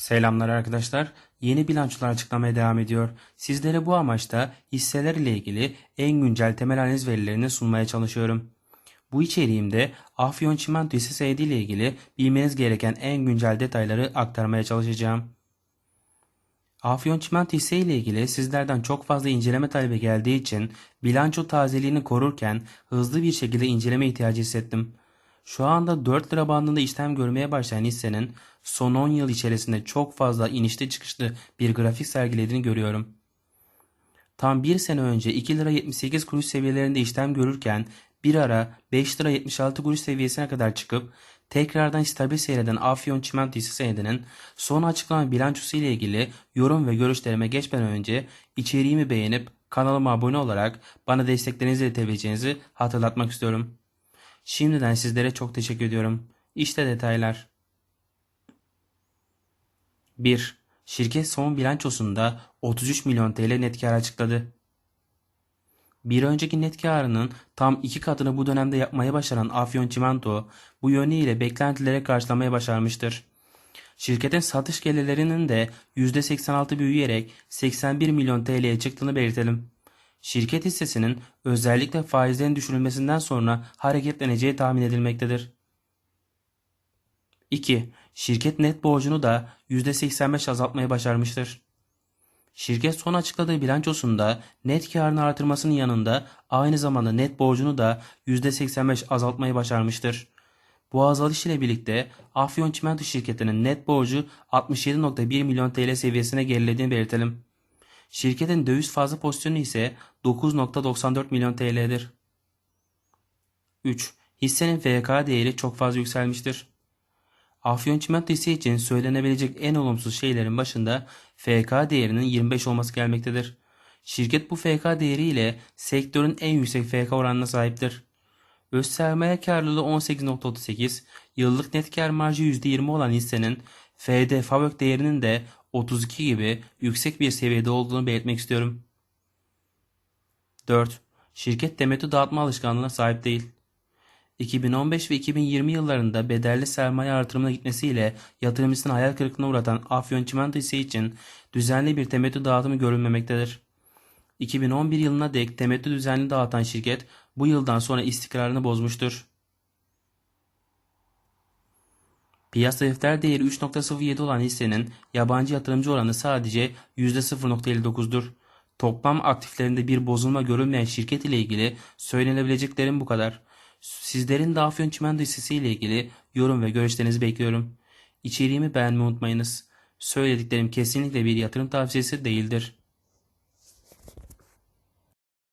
Selamlar arkadaşlar. Yeni bilançolar açıklamaya devam ediyor. Sizlere bu amaçta hisseler ile ilgili en güncel temel analiz verilerini sunmaya çalışıyorum. Bu içeriğimde Afyon Çimento hisse senedi ile ilgili bilmeniz gereken en güncel detayları aktarmaya çalışacağım. Afyon Çimento hisse ile ilgili sizlerden çok fazla inceleme talebi geldiği için bilanço tazeliğini korurken hızlı bir şekilde inceleme ihtiyacı hissettim. Şu anda 4 lira bandında işlem görmeye başlayan hissenin son 10 yıl içerisinde çok fazla inişli çıkışlı bir grafik sergilediğini görüyorum. Tam bir sene önce 2 lira 78 kuruş seviyelerinde işlem görürken bir ara 5 lira 76 kuruş seviyesine kadar çıkıp tekrardan stabil seyreden Afyon Çimento hisse senedinin son açıklanan bilançosu ile ilgili yorum ve görüşlerime geçmeden önce içeriğimi beğenip kanalıma abone olarak bana desteklerinizi iletebileceğinizi hatırlatmak istiyorum. Şimdiden sizlere çok teşekkür ediyorum. İşte detaylar. 1. Şirket son bilançosunda 33 milyon TL net kar açıkladı. Bir önceki net karının tam iki katını bu dönemde yapmaya başaran Afyon Çimento bu yönüyle beklentileri karşılamaya başarmıştır. Şirketin satış gelirlerinin de %86 büyüyerek 81 milyon TL'ye çıktığını belirtelim. Şirket hissesinin özellikle faizlerin düşürülmesinden sonra hareketleneceği tahmin edilmektedir. 2. Şirket net borcunu da %85 azaltmayı başarmıştır. Şirket son açıkladığı bilançosunda net karını artırmasının yanında aynı zamanda net borcunu da %85 azaltmayı başarmıştır. Bu azalış ile birlikte Afyon Çimento şirketinin net borcu 67.1 milyon TL seviyesine gerilediğini belirtelim. Şirketin döviz fazla pozisyonu ise 9.94 milyon TL'dir. 3. Hissenin FK değeri çok fazla yükselmiştir. Afyon Çimento hisse için söylenebilecek en olumsuz şeylerin başında FK değerinin 25 olması gelmektedir. Şirket bu FK değeri ile sektörün en yüksek FK oranına sahiptir. Öz sermaye karlılığı 18.38, yıllık net kar marjı %20 olan hissenin FD Fabrik değerinin de 32 gibi yüksek bir seviyede olduğunu belirtmek istiyorum. 4. Şirket temettü dağıtma alışkanlığına sahip değil. 2015 ve 2020 yıllarında bedelli sermaye artırımına gitmesiyle yatırımcısını hayal kırıklığına uğratan Afyon Çimento hisse için düzenli bir temettü dağıtımı görülmemektedir. 2011 yılına dek temettü düzenli dağıtan şirket bu yıldan sonra istikrarını bozmuştur. Piyasa defter değeri 3.07 olan hissenin yabancı yatırımcı oranı sadece %0.59'dur. Toplam aktiflerinde bir bozulma görülmeyen şirket ile ilgili söylenebileceklerim bu kadar. Sizlerin de Afyon Çimento hissesi ile ilgili yorum ve görüşlerinizi bekliyorum. İçeriğimi beğenmeyi unutmayınız. Söylediklerim kesinlikle bir yatırım tavsiyesi değildir.